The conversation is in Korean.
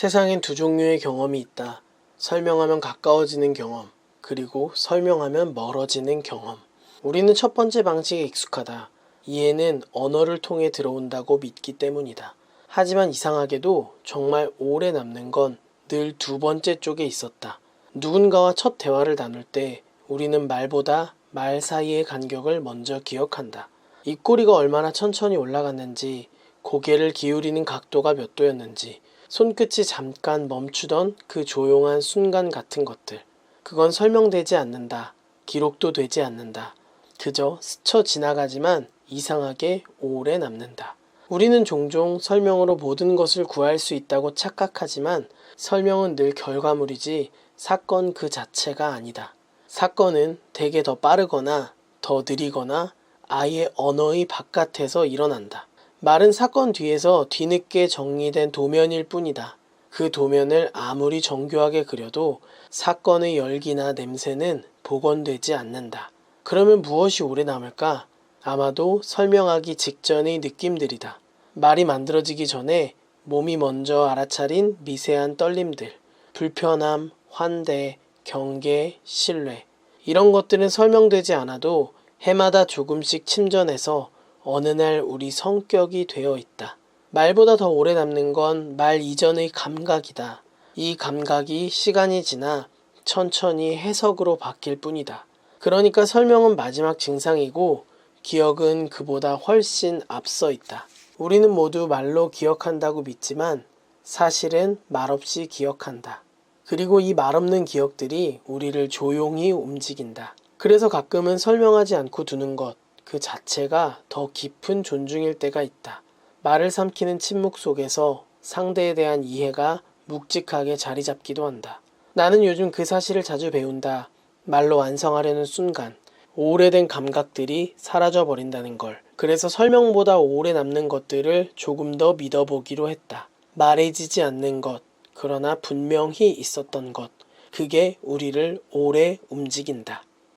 세상엔 두 종류의 경험이 있다. 설명하면 가까워지는 경험, 그리고 설명하면 멀어지는 경험. 우리는 첫 번째 방식에 익숙하다. 이해는 언어를 통해 들어온다고 믿기 때문이다. 하지만 이상하게도 정말 오래 남는 건 늘 두 번째 쪽에 있었다. 누군가와 첫 대화를 나눌 때 우리는 말보다 말 사이의 간격을 먼저 기억한다. 입꼬리가 얼마나 천천히 올라갔는지, 고개를 기울이는 각도가 몇 도였는지, 손끝이 잠깐 멈추던 그 조용한 순간 같은 것들. 그건 설명되지 않는다. 기록도 되지 않는다. 그저 스쳐 지나가지만 이상하게 오래 남는다. 우리는 종종 설명으로 모든 것을 구할 수 있다고 착각하지만 설명은 늘 결과물이지 사건 그 자체가 아니다. 사건은 대개 더 빠르거나 더 느리거나 아예 언어의 바깥에서 일어난다. 말은 사건 뒤에서 뒤늦게 정리된 도면일 뿐이다. 그 도면을 아무리 정교하게 그려도 사건의 열기나 냄새는 복원되지 않는다. 그러면 무엇이 오래 남을까? 아마도 설명하기 직전의 느낌들이다. 말이 만들어지기 전에 몸이 먼저 알아차린 미세한 떨림들, 불편함, 환대, 경계, 신뢰. 이런 것들은 설명되지 않아도 해마다 조금씩 침전해서 어느 날 우리 성격이 되어 있다. 말보다 더 오래 남는 건 말 이전의 감각이다. 이 감각이 시간이 지나 천천히 해석으로 바뀔 뿐이다. 그러니까 설명은 마지막 증상이고 기억은 그보다 훨씬 앞서 있다. 우리는 모두 말로 기억한다고 믿지만 사실은 말없이 기억한다. 그리고 이 말없는 기억들이 우리를 조용히 움직인다. 그래서 가끔은 설명하지 않고 두는 것, 그 자체가 더 깊은 존중일 때가 있다. 말을 삼키는 침묵 속에서 상대에 대한 이해가 묵직하게 자리 잡기도 한다. 나는 요즘 그 사실을 자주 배운다. 말로 완성하려는 순간, 오래된 감각들이 사라져 버린다는 걸. 그래서 설명보다 오래 남는 것들을 조금 더 믿어보기로 했다. 말해지지 않는 것, 그러나 분명히 있었던 것. 그게 우리를 오래 움직인다.